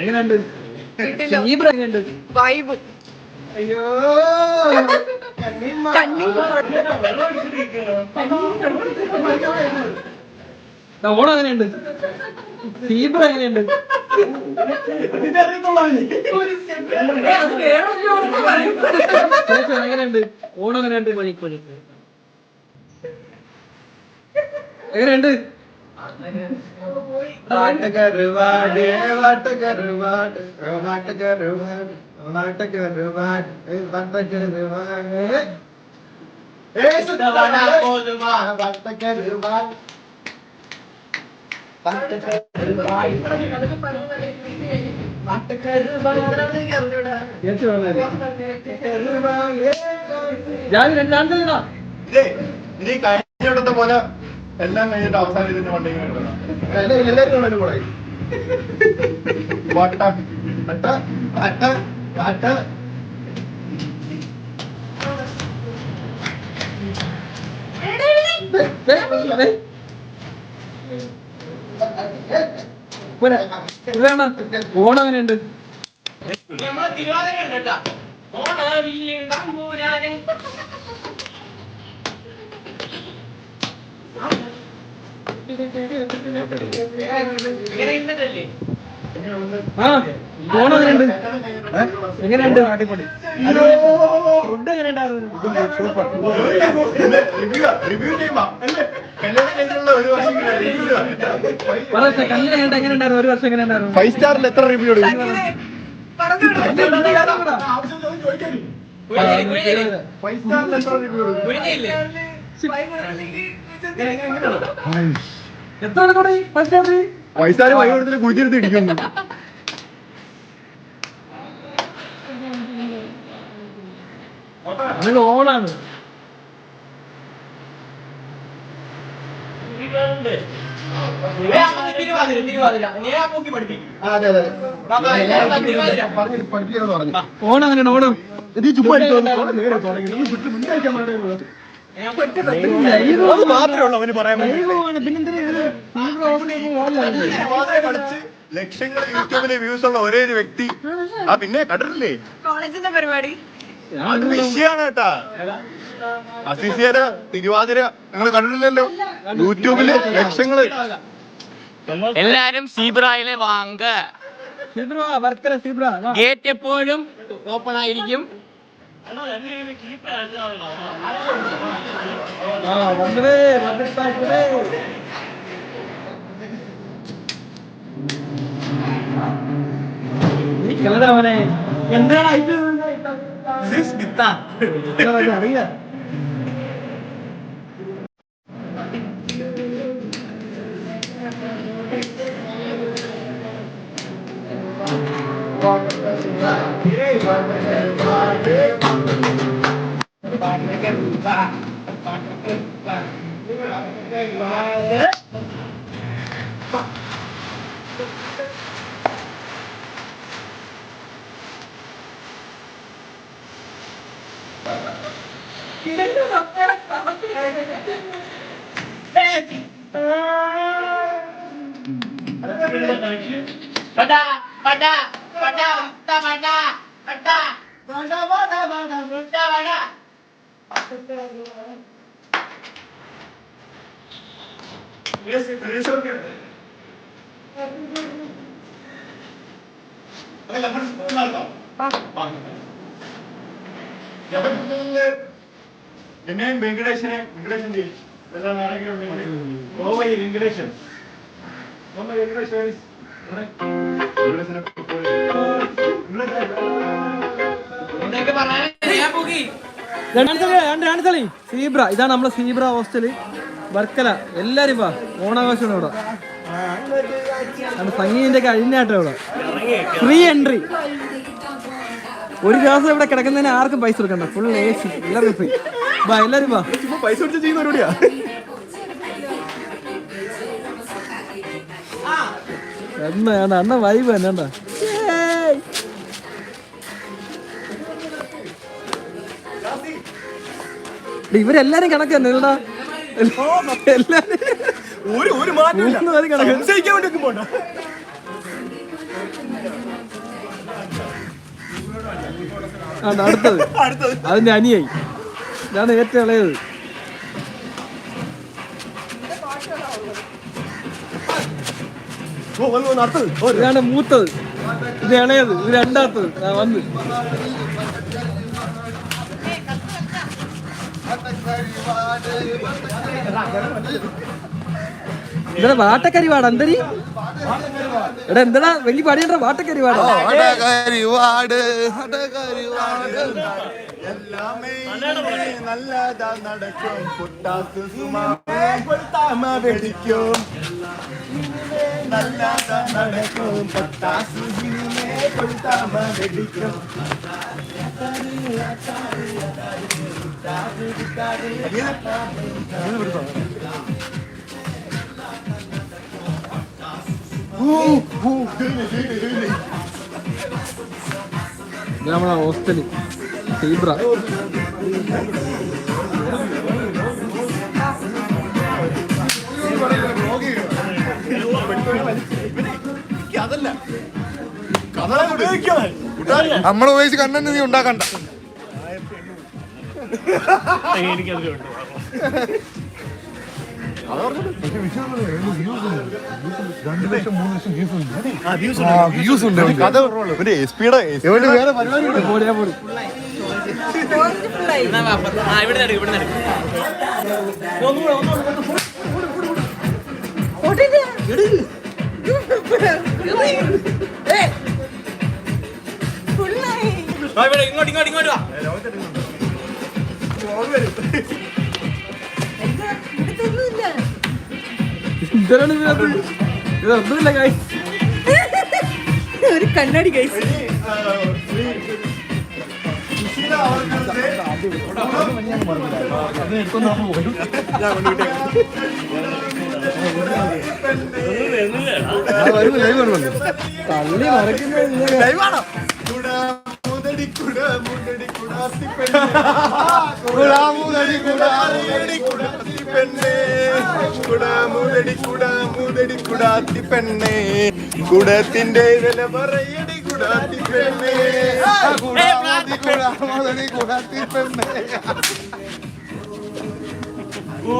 എങ്ങനെയുണ്ട്? എങ്ങനെയുണ്ട്? വൈബ് അയ്യോ ഓണം എങ്ങനെയുണ്ട്? സീബ്ര എങ്ങനെയുണ്ട് എങ്ങനെയുണ്ട്? ഓണം എങ്ങനെയുണ്ട് എങ്ങനെയുണ്ട്? വാട്ടകരുവാട് ചേച്ചി വന്നാൽ ഞാൻ രണ്ടാമത്തെ ഇനി കഴിഞ്ഞിടത്തെ പോലെ എല്ലാം കഴിഞ്ഞിട്ട് അവസാനം ഇതിന്റെ വണ്ടി വട്ട. വട്ട വട്ട വട്ട. ഓണം എങ്ങനെയുണ്ട്? ആ ഓണം എങ്ങനെയുണ്ട്? എങ്ങനെയുണ്ട്? അടിപൊളി ഫുഡ് എങ്ങനെയുണ്ടായിരുന്നു? കഴിഞ്ഞിട്ട് എങ്ങനെയുണ്ടായിരുന്നു? ഒരു വർഷം എങ്ങനെയുണ്ടായിരുന്നു? ഫൈവ് സ്റ്റാറിൽ എത്ര റിവ്യൂ ഫൈവ് സ്റ്റാറിൽ എത്ര റിവ്യൂ എത്ര വൈകി കൊടുത്തിട്ട് കുഴിച്ചെടുത്ത് ഇടിക്കുന്നു. അതൊക്കെ ഓണാണ് പറഞ്ഞു. ഓണം ഇത് ചുമ്മാ നേരെ മുന്നേ വിട്ട് പാടില്ല അത് മാത്രമേ ഉള്ളൂ അവന് പറയാൻ ലക്ഷങ്ങൾ യൂട്യൂബിൽ വ്യൂസ് ഉള്ള ഒരേ ഒരു വ്യക്തി ആ പിന്നെ കണ്ടിട്ടില്ലേ? കോളേജിന്റെ പരിപാടി. അത് വിഷയാണ് കേട്ടാ. അസിസിയര തിരുവാതിര നിങ്ങൾ കണ്ടിട്ടില്ലല്ലോ? യൂട്യൂബിൽ ലക്ഷങ്ങൾ. എല്ലാരും സീബ്രായിലെ Vanga. Zebra Varkala Zebra. Gate എപ്പോഴും ഓപ്പൺ ആയിരിക്കും. வந்துடு வந்துட்டா இப்பவே நீ கிளதவனே என்ன ஆயிட்டு ಬಿತ್ತಾ पटा पटा पटा पटा पटा पटा पटा पटा पटा ആ വന്നതേ വന്നിട്ടേ നീ കിളടവനെ എന്താണ് അറിയാം എന്നെയും വെങ്കടേശനെ വെങ്കടേശൻ ചെയ്യും എല്ലാ നാടകങ്ങളും ഗോവയിൽ വെങ്കടേശൻ ഒന്ന് വെങ്കടേശ് വേണി. ഇവിടെ. വെങ്കടേശനെ പോയി. സീബ്ര ഇതാണ് നമ്മളെ സീബ്ര ഹോസ്റ്റൽ വർക്കല എല്ലാരും വാ. ഓണാഘോഷമാണ് ഇവിടെ. സംഗീതിന്റെ കഴിഞ്ഞാട്ടോ ഇവിടെ. ഫ്രീ എൻട്രി ഒരു ദിവസം ഇവിടെ കിടക്കുന്നതിന് ആർക്കും പൈസ കൊടുക്കണ്ട. ഫുൾ എ സി എല്ലാവരും ഫ്രീ വാ എല്ലാരും വാ. ചുമ്മാ പൈസ കൊടുത്ത് ചെയ്യുന്ന പരിപാടിയാ? അണ്ണ അണ്ണ അണ്ണ വൈബ് തന്നെ ഇവരെല്ലാരും കണക്ക് തന്നെ ഇല്ലടാ എല്ലാരും ഒരു ഒരു മാറ്റമില്ല മൂന്ന് സംശയിക്കാൻ വേണ്ടി പോണ്ട. അടുത്തത്. അതിന്റെ അനിയായി. ഇതാണ് ഏറ്റവും ഇളയത്. ഇതാണ് മൂത്തത്. ഇത് ഇളയത്. ഇത് രണ്ടാത്തത്. വന്ന്. എന്താ വാട്ടക്കരി വാട എന്തരി എടാ എന്താ വലിയ പടിയണ്ട വാട്ടക്കരി വാട അടകരിവാട് അടകരിവാട് എല്ലാമേ നല്ലതാ നടക്കും. പൊട്ടാസ് സുമാമേ പൊട്ടാമ വെടിക്കും. നമ്മളെ ഹോസ്റ്റൽ സീബ്ര അതല്ല നമ്മൾ ഉപയോഗിച്ച് കണ്ണൻ നീ ഉണ്ടാക്കണ്ട വ്യൂസ് പോടി ഇങ്ങോട്ട് ഇങ്ങോട്ട് ഇങ്ങോട്ട് വാ. ഇതാണ് ഇതിനകത്ത് ഇതൊന്നുമില്ല കായ് ഒരു കണ്ണാടി കൈസ് തള്ളി മറക്കുന്നത് മുതടി കുട മുതടി കുടാത്തി പെണ്ണേ. കുട മുതടി കുടാത്തി പെണ്ണേ. കുടത്തിന്റെ വില പറയടി കുടാത്തി പെണ്ണേ. കുടാത്തി കുട കുടാത്തി പെണ്ണേ. ഓ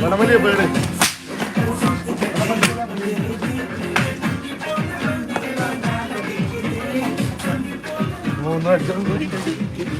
വടമലിയ പേട് മൂന്ന്